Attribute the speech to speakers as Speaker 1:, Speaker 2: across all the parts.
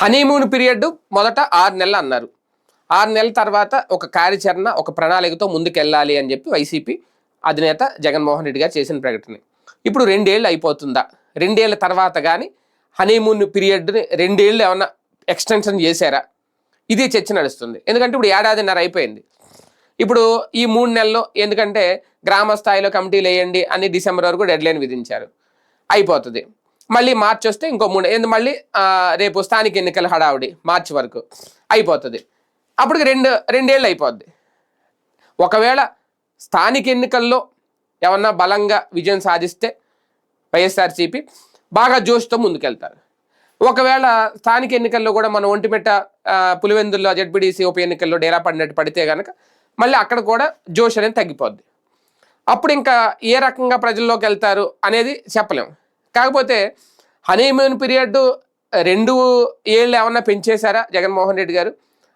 Speaker 1: Honeymoon period మొదట ఆరు నెలలు అన్నారు. ఆరు నెలల తర్వాత ఒక కార్యాచరణ ఒక ప్రణాళికతో ముందుకెళ్ళాలి అని చెప్పి వైసీపీ అధినేత జగన్మోహన్ రెడ్డి గారు చేసిన ప్రకటన. ఇప్పుడు రెండేళ్ళు అయిపోతుందా? రెండేళ్ళ తర్వాత కానీ హనీమూన్ పీరియడ్ని రెండేళ్ళు ఏమన్నా ఎక్స్టెన్షన్ చేశారా? ఇది చర్చ నడుస్తుంది. ఎందుకంటే ఇప్పుడు ఏడాదిన్నర అయిపోయింది. ఇప్పుడు ఈ మూడు నెలల్లో ఎందుకంటే గ్రామ స్థాయిలో కమిటీలు వేయండి అని డిసెంబర్ వరకు డెడ్లైన్ విధించారు. అయిపోతుంది. మళ్ళీ మార్చి వస్తే ఇంకో మూడు ఎందుకు మళ్ళీ రేపు స్థానిక ఎన్నికల హడావుడి మార్చి వరకు అయిపోతుంది. అప్పటికి రెండు రెండేళ్ళు అయిపోద్ది. ఒకవేళ స్థానిక ఎన్నికల్లో ఏమన్నా బలంగా విజయం సాధిస్తే వైఎస్ఆర్సీపీ బాగా జోష్తో ముందుకెళ్తారు. ఒకవేళ స్థానిక ఎన్నికల్లో కూడా మన ఒంటిమిట్ట పులివెందుల్లో జడ్పీడీసీ ఉప ఎన్నికల్లో డేరా పడినట్టు పడితే కనుక మళ్ళీ అక్కడ కూడా జోష్ అనేది తగ్గిపోద్ది. అప్పుడు ఇంకా ఏ రకంగా ప్రజల్లోకి వెళ్తారు అనేది చెప్పలేం. కాకపోతే హనీమూన్ పీరియడ్ రెండు ఏళ్ళు ఏమన్నా పెంచేశారా జగన్మోహన్ రెడ్డి గారు?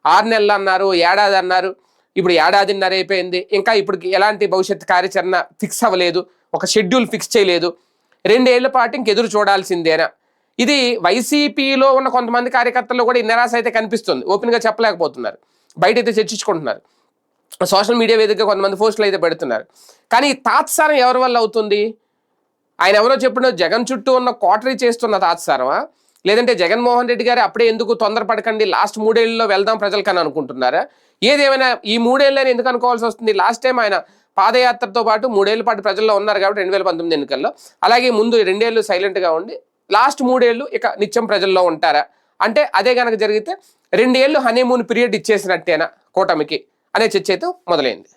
Speaker 1: ఆరు నెలలు అన్నారు ఏడాది అన్నారు ఇప్పుడు ఏడాదిన్నర అయిపోయింది. ఇంకా ఇప్పుడు ఎలాంటి భవిష్యత్ కార్యాచరణ ఫిక్స్ అవ్వలేదు ఒక షెడ్యూల్ ఫిక్స్ చేయలేదు. రెండేళ్ళ పాటు ఇంకెదురు చూడాల్సిందేనా? ఇది వైసీపీలో ఉన్న కొంతమంది కార్యకర్తల్లో కూడా ఈ నిరాశ అయితే కనిపిస్తుంది. ఓపెన్గా చెప్పలేకపోతున్నారు. బయట అయితే చర్చించుకుంటున్నారు. సోషల్ మీడియా వేదికగా కొంతమంది పోస్టులు అయితే పెడుతున్నారు. కానీ తాత్సారం ఎవరి వల్ల అవుతుంది? ఆయన ఎవరో చెప్పిన జగన్ చుట్టూ ఉన్న కోటరీ చేస్తున్న తాత్సారమా లేదంటే జగన్మోహన్ రెడ్డి గారు అప్పుడే ఎందుకు తొందరపడకండి లాస్ట్ మూడేళ్ళలో వెళ్దాం ప్రజలకని అనుకుంటున్నారా? ఏదేమైనా ఈ మూడేళ్ళని ఎందుకు అనుకోవాల్సి వస్తుంది? లాస్ట్ టైం ఆయన పాదయాత్రతో పాటు మూడేళ్ళ పాటు ప్రజల్లో ఉన్నారు కాబట్టి రెండు వేల పంతొమ్మిది ఎన్నికల్లో. అలాగే ముందు రెండేళ్ళు సైలెంట్గా ఉండి లాస్ట్ మూడేళ్ళు ఇక నిత్యం ప్రజల్లో ఉంటారా? అంటే అదే కనుక జరిగితే రెండేళ్ళు హనీమూన్ పీరియడ్ ఇచ్చేసినట్టేనా కూటమికి? అనే చర్చ అయితే మొదలైంది.